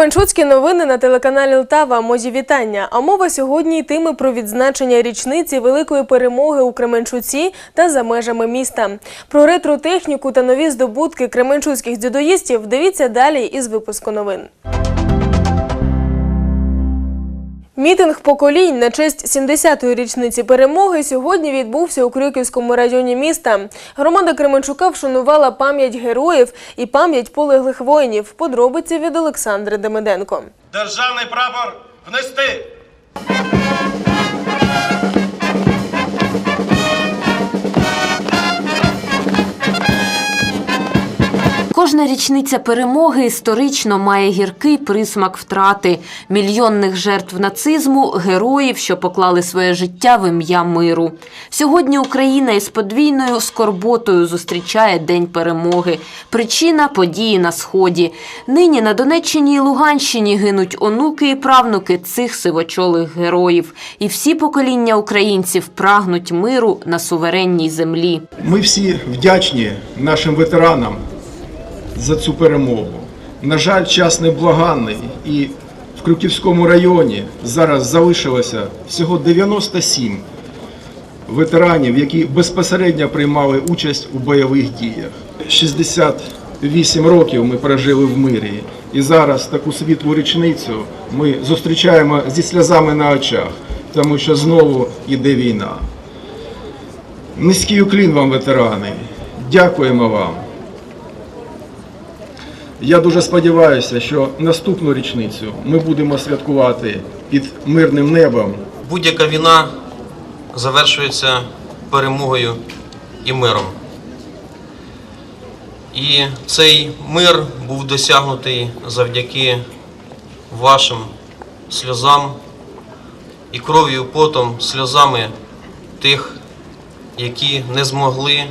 Кременчуцькі новини на телеканалі Лтава. Мозі вітання. А мова сьогодні йтиме про відзначення річниці великої перемоги у Кременчуці та за межами міста. Про ретротехніку та нові здобутки кременчуцьких дзюдоїстів дивіться далі із випуску новин. Мітинг поколінь на честь 70-ї річниці перемоги сьогодні відбувся у Крюківському районі міста. Громада Кременчука вшанувала пам'ять героїв і пам'ять полеглих воїнів. Подробиці від Олександри Демиденко. Державний прапор внести. Кожна річниця перемоги історично має гіркий присмак втрати мільйонних жертв нацизму, героїв, що поклали своє життя в ім'я миру. Сьогодні Україна із подвійною скорботою зустрічає День перемоги. Причина події на сході. Нині на Донеччині і Луганщині гинуть онуки і правнуки цих сивочолих героїв. І всі покоління українців прагнуть миру на суверенній землі. Ми всі вдячні нашим ветеранам за цю перемогу. На жаль, час неблаганний, і в Крюківському районі зараз залишилося всього 97 ветеранів, які безпосередньо приймали участь у бойових діях. 68 років ми прожили в мирі, і зараз таку світлу річницю ми зустрічаємо зі сльозами на очах, тому що знову йде війна. Низький уклін вам, ветерани. Дякуємо вам. Я дуже сподіваюся, що наступну річницю ми будемо святкувати під мирним небом. Будь-яка війна завершується перемогою і миром. І цей мир був досягнутий завдяки вашим сльозам і кров'ю, потом, сльозами тих, які не змогли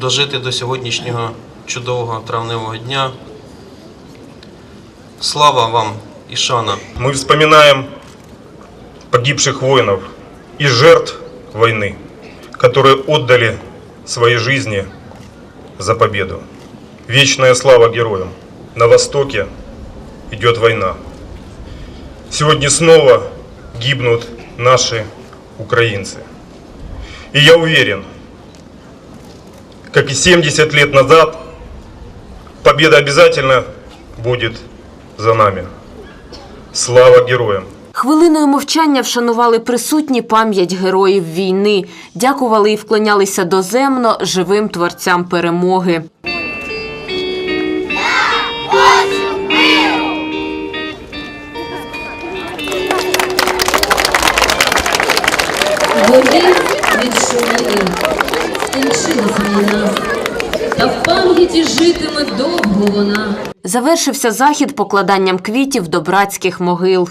дожити до сьогоднішнього чудового травневого дня. Слава вам і шана! Мы вспоминаем погибших воинов и жертв войны, которые отдали свои жизни за победу. Вечная слава героям. На Востоке идет война. Сегодня снова гибнут наши украинцы. И я уверен, как и 70 лет назад, победа обязательно будет за нами. Слава героям! Хвилиною мовчання вшанували присутні пам'ять героїв війни, дякували і вклонялися доземно живим творцям перемоги. Води відшуміли, скінчилась війна, та в пам'яті житиме довго вона. Завершився захід покладанням квітів до братських могил.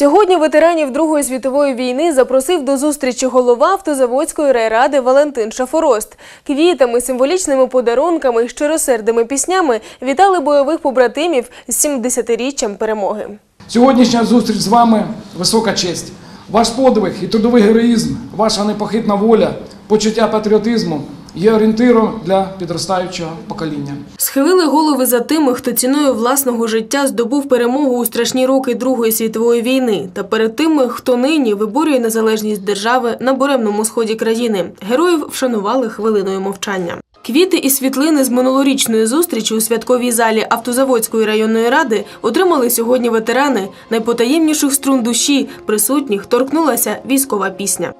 Сьогодні ветеранів Другої світової війни запросив до зустрічі голова автозаводської райради Валентин Шафорост. Квітами, символічними подарунками і щиросердими піснями вітали бойових побратимів з 70-річчям перемоги. Сьогоднішня зустріч з вами висока честь. Ваш подвиг і трудовий героїзм, ваша непохитна воля, почуття патріотизму є орієнтиром для підростаючого покоління. Схилили голови за тими, хто ціною власного життя здобув перемогу у страшні роки Другої світової війни, та перед тими, хто нині виборює незалежність держави на буремному сході країни. Героїв вшанували хвилиною мовчання. Квіти і світлини з минулорічної зустрічі у святковій залі автозаводської районної ради отримали сьогодні ветерани. Найпотаємніших струн душі присутніх торкнулася військова пісня.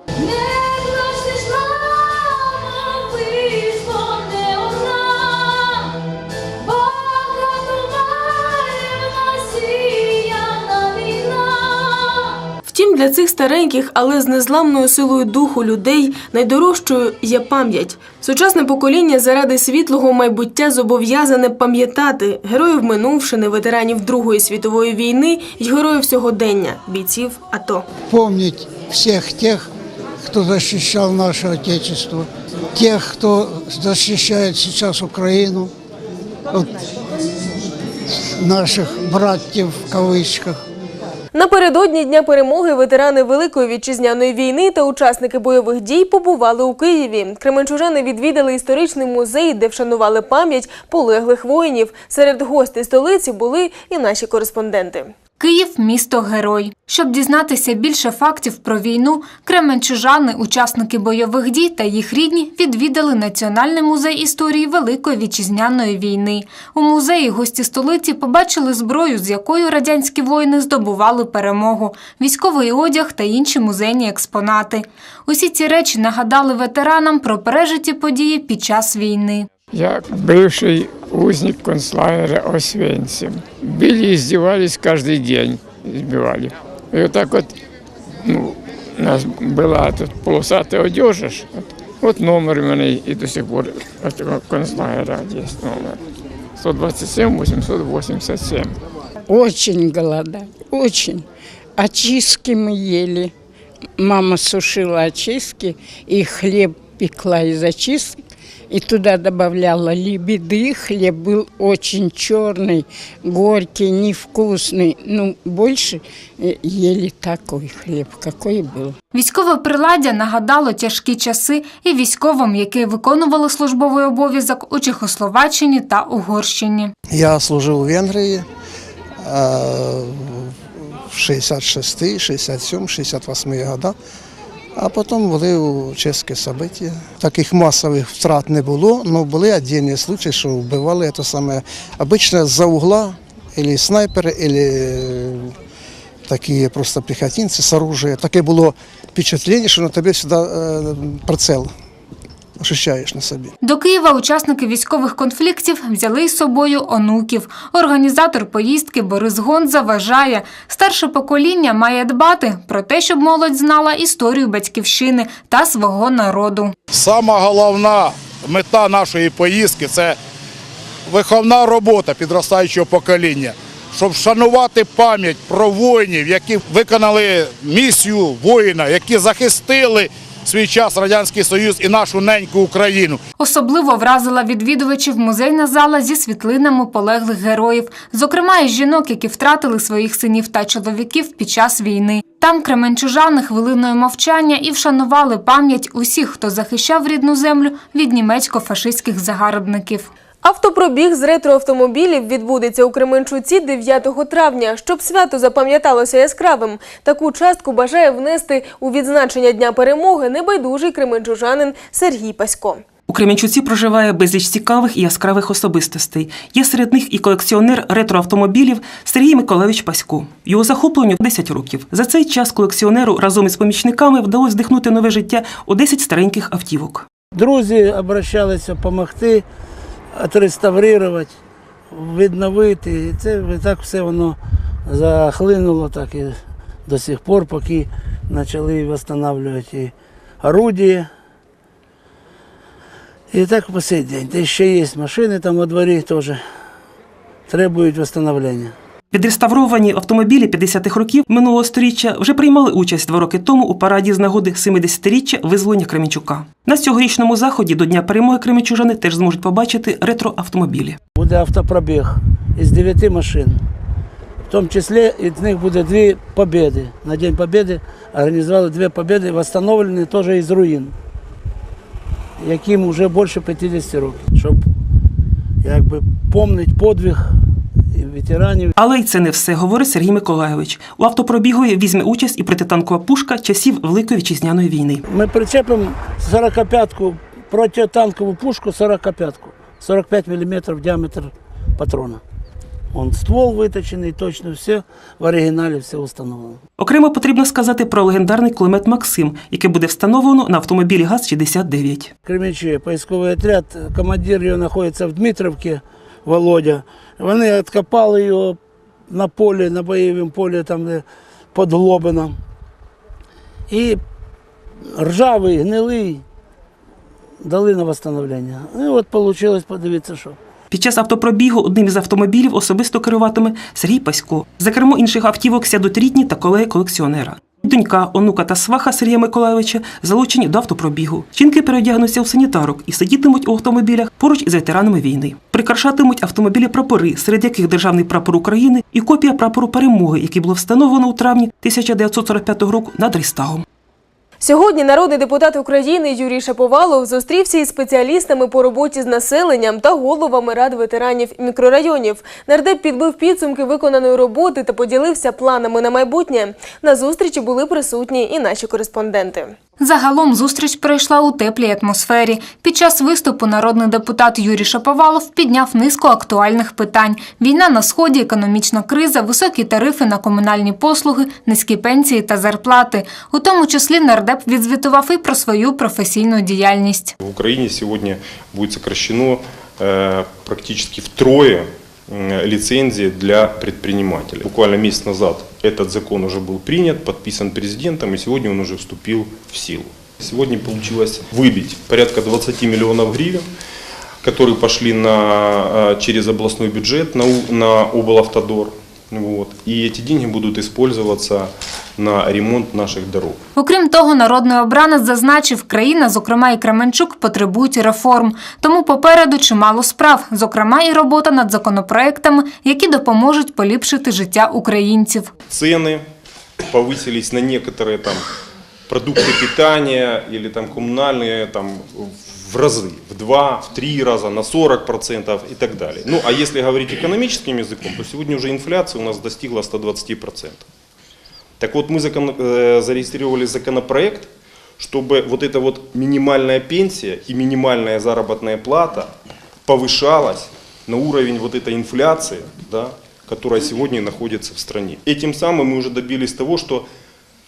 Для цих стареньких, але з незламною силою духу людей найдорожчою є пам'ять. Сучасне покоління заради світлого майбуття зобов'язане пам'ятати героїв минувшини, ветеранів Другої світової війни й героїв сьогодення, бійців АТО. помнить всех тех, кто защищал наше Отечество, тех, кто защищает сейчас Украину, от наших братьев в кавычках. Напередодні Дня перемоги ветерани Великої вітчизняної війни та учасники бойових дій побували у Києві. Кременчужани відвідали історичний музей, де вшанували пам'ять полеглих воїнів. Серед гостей столиці були і наші кореспонденти. Київ місто герой. Щоб дізнатися більше фактів про війну, кременчужани, учасники бойових дій та їх рідні відвідали Національний музей історії Великої вітчизняної війни. У музеї гості столиці побачили зброю, з якою радянські воїни здобували перемогу, військовий одяг та інші музейні експонати. Усі ці речі нагадали ветеранам про пережиті події під час війни. Я бывший узник концлагеря Освенцим. Били издевались каждый день, избивали. И вот так вот, ну, у нас была тут полосатая одежа, ж, вот, вот номер у меня и до сих пор этого концлагеря есть номер. 127 887. Очень голодали, очень. Очистки мы ели. Мама сушила очистки и хлеб пекла из очисток. И туда добавляла лебеды. Хлеб был очень черный, горький, невкусный. Ну, больше э, ели такой хлеб, какой был. Військове приладдя нагадало тяжкі часи і військовим, які виконували службовий обов'язок у Чехословаччині та Угорщині. Я служив у Венгрії е, в 66, 67, 68 года, а потім були у чеські события. Таких масових втрат не було, але були віддільні случаї, що вбивали це саме обично за угла, або снайпери, або такі просто піхотинці з оружием. Таке було впечатлення, що на тебе сюди е, прицел ощущаєш на собі. До Києва учасники військових конфліктів взяли із собою онуків. Організатор поїздки Борис Гонза вважає, старше покоління має дбати про те, щоб молодь знала історію батьківщини та свого народу. Сама головна мета нашої поїздки це виховна робота підростаючого покоління, щоб вшанувати пам'ять про воїнів, які виконали місію воїна, які захистили свій час Радянський Союз і нашу неньку Україну. Особливо вразила відвідувачів музейна зала зі світлинами полеглих героїв, зокрема і жінок, які втратили своїх синів та чоловіків під час війни. Там кременчужани хвилиною мовчання і вшанували пам'ять усіх, хто захищав рідну землю від німецько-фашистських загарбників. Автопробіг з ретроавтомобілів відбудеться у Кременчуці 9 травня, щоб свято запам'яталося яскравим. Таку частку бажає внести у відзначення Дня перемоги небайдужий кременчужанин Сергій Пасько. У Кременчуці проживає безліч цікавих і яскравих особистостей. Є серед них і колекціонер ретроавтомобілів Сергій Миколаївич Пасько. Його захопленню 10 років. За цей час колекціонеру разом із помічниками вдалося вдихнути нове життя у 10 стареньких автівок. Друзі обращалися допомогти, відреставрувати, відновити. І це так все воно захлинуло так і до сих пор, поки почали відновлювати орудія. І так по сей день. Ще є машини там у дворі теж требують відновлення. Відреставровані автомобілі 50-х років минулого сторіччя вже приймали участь два роки тому у параді з нагоди 70-річчя визволення Кременчука. На цьогорічному заході до Дня перемоги кременчужани теж зможуть побачити ретроавтомобілі. Буде автопробіг із 9 машин. В тому числі з них буде дві побіди. На День Побєди організували дві побіди, встановлені теж із руїн, яким вже більше 50 років, щоб якби пам'ятати подвиг ветеранів. Але й це не все, говорить Сергій Миколайович. У автопробігу візьме участь і протитанкова пушка часів Великої вітчизняної війни. Ми причепимо 45-ку протитанкову пушку 45-ку, 45 мм діаметр патрона. Он ствол виточений, точно все в оригіналі все встановлено. Окремо потрібно сказати про легендарний кулемет Максим, який буде встановлено на автомобілі ГАЗ-69. Кременчує поисковий отряд, командир його знаходиться в Дмитровці, Володя. Вони відкопали його на полі, на бойовому полі, там де під Глобином. І ржавий, гнилий дали на встановлення. І от вийшло, подивіться, що. Під час автопробігу одним із автомобілів особисто керуватиме Сергій Пасько. За кермо інших автівок сядуть рідні та колеги колекціонера. Донька, онука та сваха Сергія Миколайовича залучені до автопробігу. Жінки переодягнуться у санітарок і сидітимуть у автомобілях поруч із ветеранами війни. Прикрашатимуть автомобілі прапори, серед яких державний прапор України і копія прапору перемоги, який було встановлено у травні 1945 року над Рейстагом. Сьогодні народний депутат України Юрій Шаповалов зустрівся із спеціалістами по роботі з населенням та головами рад ветеранів мікрорайонів. Нардеп підбив підсумки виконаної роботи та поділився планами на майбутнє. На зустрічі були присутні і наші кореспонденти. Загалом зустріч пройшла у теплій атмосфері. Під час виступу народний депутат Юрій Шаповалов підняв низку актуальних питань: війна на сході, економічна криза, високі тарифи на комунальні послуги, низькі пенсії та зарплати. У тому числі нардеп відзвітував і про свою професійну діяльність. В Украине сегодня будет сокращено практически втрое м, лицензии для предпринимателей. Буквально месяц назад этот закон уже был принят, подписан президентом, и сегодня он уже вступил в силу. Сегодня получилось выбить порядка 20 миллионов гривен, которые пошли на, э, через областной бюджет на, на облавтодор. Вот. И эти деньги будут использоваться на ремонт наших дорог. Окрім того, народний обранець зазначив, країна, зокрема і Кременчук, потребують реформ. Тому попереду чимало справ, зокрема і робота над законопроектами, які допоможуть поліпшити життя українців. цены повысились на некоторые там продукты питания или там коммунальные там в разы, в два, в три раза, на 40 процентов и так далее. Ну, а если говорить экономическим языком, то сегодня уже инфляция у нас достигла 120 процентов. Так вот, мы закон- э, зарегистрировали законопроект, чтобы вот эта вот минимальная пенсия и минимальная заработная плата повышалась на уровень вот этой инфляции, да, которая сегодня находится в стране. Этим самым мы уже добились того, что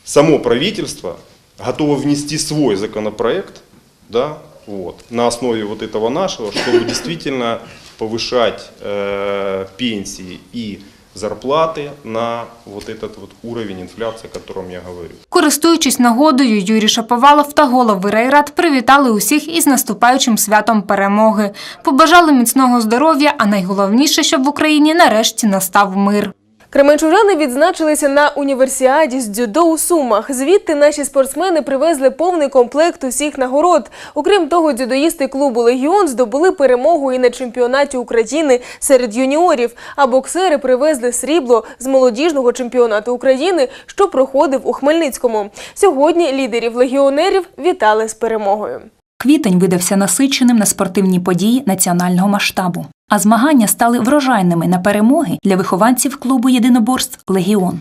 само правительство готово внести свой законопроект, да, вот, на основе вот этого нашего, чтобы действительно повышать э, пенсии и зарплаты на вот этот вот уровень инфляции, о котором я говорю. Користуючись нагодою, Юрій Шаповалов та голови райрад привітали усіх із наступаючим святом перемоги. Побажали міцного здоров'я, а найголовніше, щоб в Україні нарешті настав мир. Кременчужани відзначилися на універсіаді з дзюдо у Сумах. Звідти наші спортсмени привезли повний комплект усіх нагород. Окрім того, дзюдоїсти клубу Легіон здобули перемогу і на чемпіонаті України серед юніорів. А боксери привезли срібло з молодіжного чемпіонату України, що проходив у Хмельницькому. Сьогодні лідерів легіонерів вітали з перемогою. Квітень видався насиченим на спортивні події національного масштабу, а змагання стали врожайними на перемоги для вихованців клубу єдиноборств Легіон.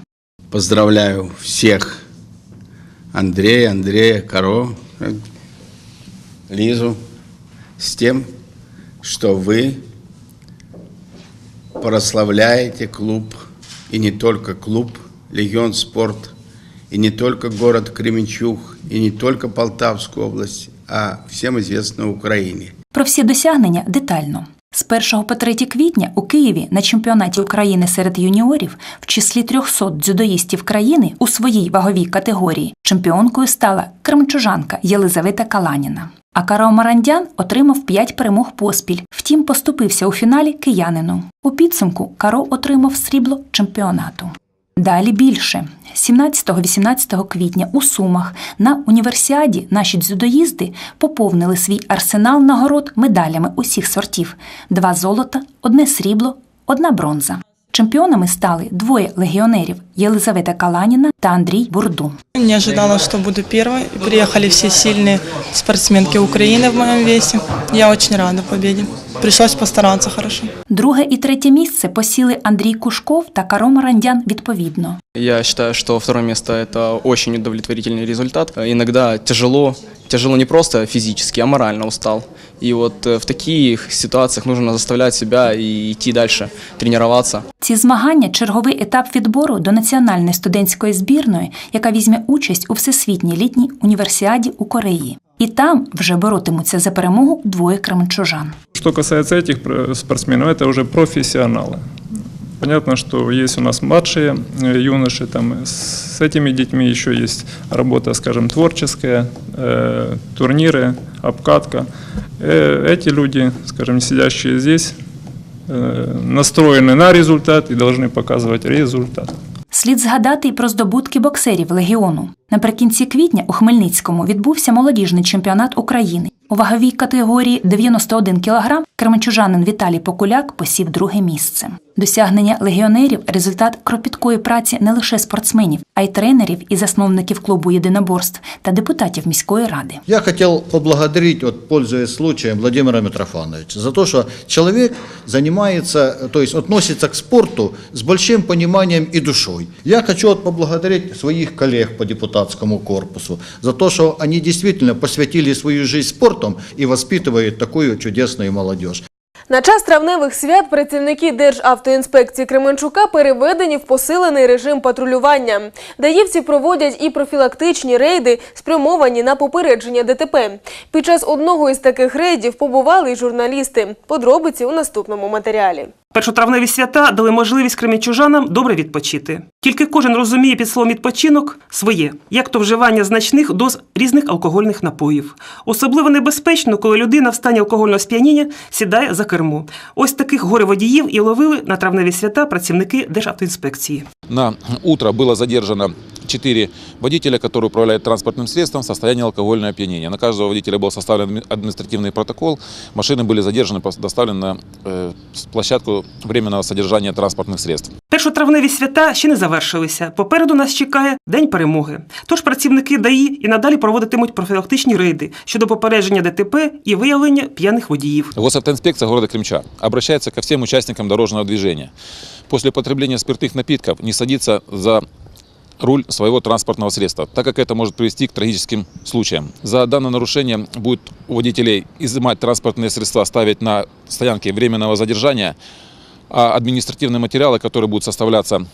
Поздравляю всех. Андрея, Андрея, Каро, Лизу с тем, что вы прославляете клуб, и не только клуб «Легион Спорт», и не только город Кременчуг, и не только Полтавскую область, а всем известно Украине. Про всі досягнення детально. З 1 по 3 квітня у Києві на чемпіонаті України серед юніорів в числі 300 дзюдоїстів країни у своїй ваговій категорії чемпіонкою стала кремчужанка Єлизавета Каланіна. А Карао Марандян отримав 5 перемог поспіль, втім поступився у фіналі киянину. У підсумку Каро отримав срібло чемпіонату. Далі більше. 17-18 квітня у Сумах на універсіаді наші дзюдоїзди поповнили свій арсенал нагород медалями усіх сортів: два золота, одне срібло, одна бронза. Чемпіонами стали двоє легіонерів Єлизавета Каланіна та Андрій Бурдун. Не ожидала, что буду первой. Приехали все сильные спортсменки Украины в моем весе. Я очень рада победе. Пришлось постараться хорошо. Друге і третє місце посіли Андрій Кушков та Каро Марандян відповідно. Я считаю, что второе место – это очень удовлетворительный результат. Иногда тяжело, тяжело не просто физически, а морально устал. И вот э, в таких ситуациях нужно заставлять себя и идти дальше, тренироваться. Ці змагання черговий етап відбору до національної студентської збірної, яка візьме участь у всесвітній літній універсіаді у Кореї. І там вже боротимуться за перемогу двоє кременчужан. Что касается этих про- спортсменов, это уже профессионалы. Понятно, что есть у нас младшие э, юноши, там с этими детьми еще есть работа, скажем, творческая, э, турниры, обкатка. Э, эти люди, скажем, сидящие здесь, э, настроены на результат и должны показывать результат. Слід згадати й про здобутки боксерів легіону. Наприкінці квітня у Хмельницькому відбувся молодіжний чемпіонат України. У ваговій категорії 91 кг кременчужанин Віталій Покуляк посів друге місце. Досягнення легіонерів результат кропіткої праці не лише спортсменів, а й тренерів і засновників клубу єдиноборств та депутатів міської ради. Я хотел поблагодарить, вот, пользуясь случаем, Владимира Митрофановича за то, что человек занимается, то есть относится к спорту с большим пониманием и душой. Я хочу вот поблагодарить своих коллег по депутатскому корпусу за то, что они действительно посвятили свою жизнь спортом и воспитывают такую чудесную молодежь. На час травневих свят працівники Державтоінспекції Кременчука переведені в посилений режим патрулювання. Даївці проводять і профілактичні рейди, спрямовані на попередження ДТП. Під час одного із таких рейдів побували й журналісти. Подробиці у наступному матеріалі. Першотравневі свята дали можливість кремінчужанам добре відпочити. Тільки кожен розуміє під словом відпочинок своє, як то вживання значних доз різних алкогольних напоїв. Особливо небезпечно, коли людина в стані алкогольного сп'яніння сідає за кермо. Ось таких горе-водіїв і ловили на травневі свята працівники Державтоінспекції. На утро было задержано 4 водителя, которые управляют транспортным средством в состоянии алкогольного опьянения. На каждого водителя был составлен адми- административный протокол. Машины были задержаны, пос- доставлены на э, с- площадку временного содержания транспортных средств. Першотравневі свята ще не завершилися. Попереду нас чекає День перемоги. Тож працівники ДАІ і надалі проводитимуть профілактичні рейди щодо попередження ДТП і виявлення п'яних водіїв. Госавтоинспекция города Кремча обращается ко всем участникам дорожного движения. После употребления спиртных напитков не садиться за руль своего транспортного средства, так как это может привести к трагическим случаям. За данное нарушение будет у водителей изымать транспортные средства, ставить на стоянке временного задержания, а административные материалы, которые будут составляться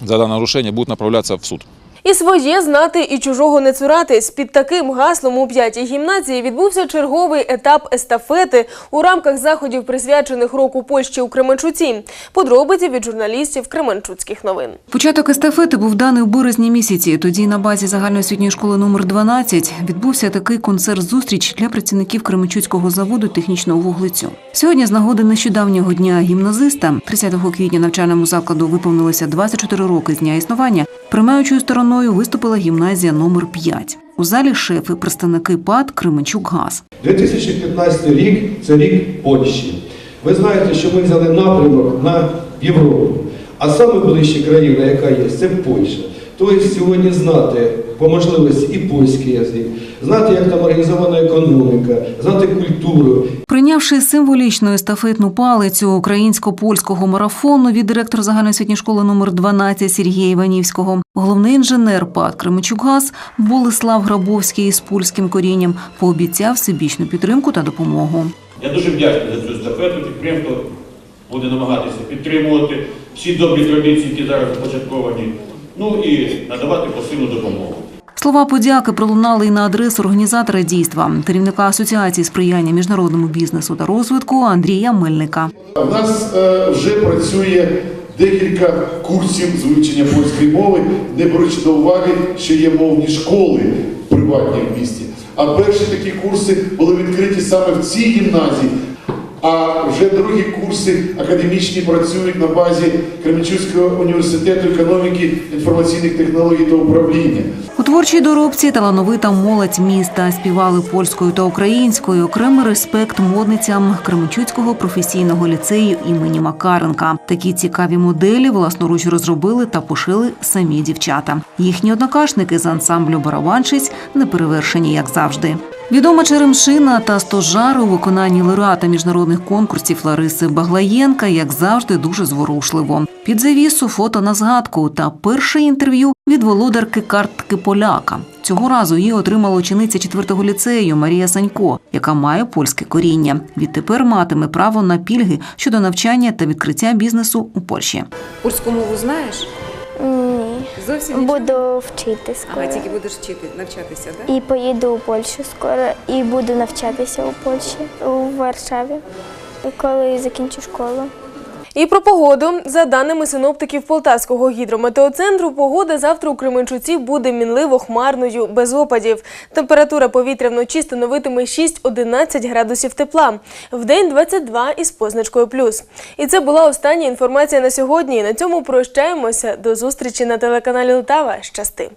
за данное нарушение, будут направляться в суд. І своє знати, і чужого не цуратись. Під таким гаслом у п'ятій гімназії відбувся черговий етап естафети у рамках заходів, присвячених року Польщі у Кременчуці. Подробиці від журналістів Кременчуцьких новин. Початок естафети був даний у березні місяці. Тоді на базі загальноосвітньої школи номер 12 відбувся такий концерт-зустріч для працівників Кременчуцького заводу технічного вуглецю. Сьогодні, з нагоди нещодавнього дня гімназиста, 30 квітня навчальному закладу виповнилося 24 роки з дня існування. Приймаючою стороною виступила гімназія номер 5. У залі шефи, представники ПАД Кременчук-Газ. 2015 рік це рік Польщі. Ви знаєте, що ми взяли напрямок на Європу. А саме ближча країна, яка є, це Польща. Тобто сьогодні знати по можливості і польський язик, знати, як там організована економіка, знати культуру, Прийнявши символічну естафетну палицю українсько-польського марафону від директора загальноосвітньої школи номер 12 Сергія Іванівського, головний інженер ПАД Кременчук-Газ Болеслав Грабовський із польським корінням пообіцяв всебічну підтримку та допомогу. Я дуже вдячний за цю естафету. Підприємство буде намагатися підтримувати всі добрі традиції, які зараз започатковані, ну і надавати посильну допомогу. Слова подяки пролунали і на адресу організатора дійства, керівника асоціації сприяння міжнародному бізнесу та розвитку Андрія Мельника. У нас е, вже працює декілька курсів з вивчення польської мови, не беручи до уваги, що є мовні школи приватні в місті. А перші такі курси були відкриті саме в цій гімназії. А вже другі курси академічні працюють на базі Кременчуцького університету економіки, інформаційних технологій та управління. У творчій доробці талановита молодь міста співали польською та українською. Окремий респект модницям Кременчуцького професійного ліцею імені Макаренка. Такі цікаві моделі власноруч розробили та пошили самі дівчата. Їхні однокашники з ансамблю барабанщиць не перевершені, як завжди. Відома черемшина та стожари у виконанні лауреата міжнародних конкурсів Лариси Баглаєнка, як завжди, дуже зворушливо. Під завісу фото на згадку та перше інтерв'ю від володарки картки поляка. Цього разу її отримала учениця 4-го ліцею Марія Санько, яка має польське коріння. Відтепер матиме право на пільги щодо навчання та відкриття бізнесу у Польщі. Польську мову знаєш? Зовсім нічого? Буду вчити скоро. А тільки будеш вчити, навчатися, так? І поїду у Польщу скоро і буду навчатися у Польщі у Варшаві, коли закінчу школу. І про погоду. За даними синоптиків Полтавського гідрометеоцентру, погода завтра у Кременчуці буде мінливо хмарною, без опадів. Температура повітря вночі становитиме 6-11 градусів тепла. Вдень 22 із позначкою плюс. І це була остання інформація на сьогодні. На цьому прощаємося. До зустрічі на телеканалі Лтава. Щасти!